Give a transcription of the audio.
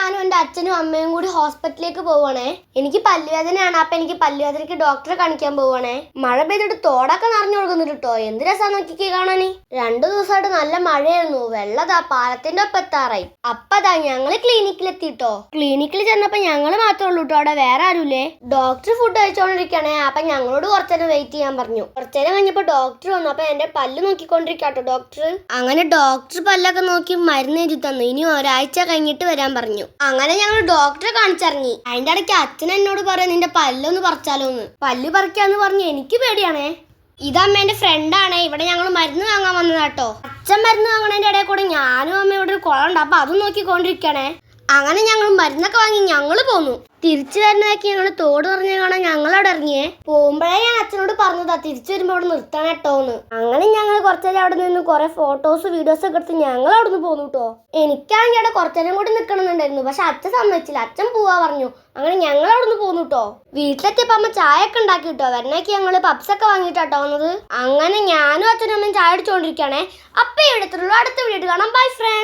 ഞാനും എന്റെ അച്ഛനും അമ്മയും കൂടി ഹോസ്പിറ്റലിലേക്ക് പോവാണേ എനിക്ക് പല്ലുവേദനയാണ് അപ്പൊ എനിക്ക് പല്ലുവേദനയ്ക്ക് ഡോക്ടറെ കാണിക്കാൻ പോവാണേ മഴ പെയ്തിട്ട് തോടൊക്കെ നിറഞ്ഞു കൊടുക്കുന്നുണ്ട് കേട്ടോ എന്ത് രസാ നോക്കിക്കേ കാണാനി. രണ്ടു ദിവസമായിട്ട് നല്ല മഴയായിരുന്നു. വെള്ളതാ പാലത്തിന്റെ ഒപ്പം എത്താറായി. അപ്പതാ ഞങ്ങൾ ക്ലിനിക്കിലെത്തിട്ടോ. ക്ലിനിക്കിൽ ചെന്നപ്പോ ഞങ്ങൾ മാത്രമേ ഉള്ളൂ കേട്ടോ അവിടെ വേറെ ആരുമില്ലേ ഡോക്ടർ ഫുഡ് കഴിച്ചോണ്ടിരിക്കണേ അപ്പൊ ഞങ്ങളോട് കുറച്ചേരം വെയിറ്റ് ചെയ്യാൻ പറഞ്ഞു. കുറച്ചേരം കഴിഞ്ഞപ്പോ ഡോക്ടർ വന്നു അപ്പൊ എന്റെ പല്ല് നോക്കിക്കൊണ്ടിരിക്കാട്ടോ ഡോക്ടർ. അങ്ങനെ ഡോക്ടർ പല്ലൊക്കെ നോക്കി മരുന്ന് എഴുതി തന്നു. ഇനി ഒരാഴ്ച കഴിഞ്ഞിട്ട് വരാൻ പറഞ്ഞു. അങ്ങനെ ഞങ്ങൾ ഡോക്ടറെ കാണിച്ചിറങ്ങി അതിന്റെ ഇടയ്ക്ക് അച്ഛൻ എന്നോട് പറയാം നിന്റെ പല്ലൊന്ന് പറിച്ചാലോന്ന്. പല്ല് പറിക്കാന്ന് പറഞ്ഞ് എനിക്ക് പേടിയാണേ. ഇതമ്മേന്റെ ഫ്രണ്ടാണ് ഇവിടെ ഞങ്ങൾ മരുന്ന് വാങ്ങാൻ വന്നതാട്ടോ അച്ഛൻ മരുന്ന് വാങ്ങണേന്റെ ഇടയിൽ കൂടെ ഞാനും അമ്മ ഇവിടെ ഒരു കുളം ഉണ്ട്. അപ്പൊ അതും നോക്കിക്കൊണ്ടിരിക്കണേ. അങ്ങനെ ഞങ്ങൾ മരുന്നൊക്കെ വാങ്ങി ഞങ്ങൾ പോന്നു. തിരിച്ചു വരുന്നതൊക്കെ ഞങ്ങൾ തോട് പറഞ്ഞ കാണാൻ ഞങ്ങൾ അവിടെ ഇറങ്ങിയേ. പോകുമ്പോഴേ ഞാൻ അച്ഛനോട് പറഞ്ഞതാ തിരിച്ചു വരുമ്പോൾ അവിടെ നിർത്തണം കേട്ടോന്ന് അങ്ങനെ ഞങ്ങൾ കുറച്ചേരം അവിടെ നിന്ന് കുറെ ഫോട്ടോസ് വീഡിയോസ് ഒക്കെ എടുത്ത് ഞങ്ങൾ അവിടെ നിന്ന് പോന്നു കേട്ടോ എനിക്കാണെങ്കിൽ അവിടെ കുറച്ചേരം കൂടി നിൽക്കണമെന്നുണ്ടായിരുന്നു പക്ഷെ അച്ഛൻ സമ്മതിച്ചില്ല. അച്ഛൻ പോവാ പറഞ്ഞു. അങ്ങനെ ഞങ്ങൾ അവിടെ നിന്ന് പോന്നു കേട്ടോ വീട്ടിലെത്തിയപ്പോ അമ്മ ചായ ഒക്കെ ഉണ്ടാക്കി കിട്ടോ വരണേക്ക് ഞങ്ങൾ പപ്സ് ഒക്കെ വാങ്ങിയിട്ടാട്ടോ വന്നത്. അങ്ങനെ ഞാനും അച്ഛനും അമ്മയും ചായ അടിച്ചുകൊണ്ടിരിക്കുകയാണേ അപ്പൊ ഇവിടെ അടുത്ത വീഡിയോ കാണാം. By front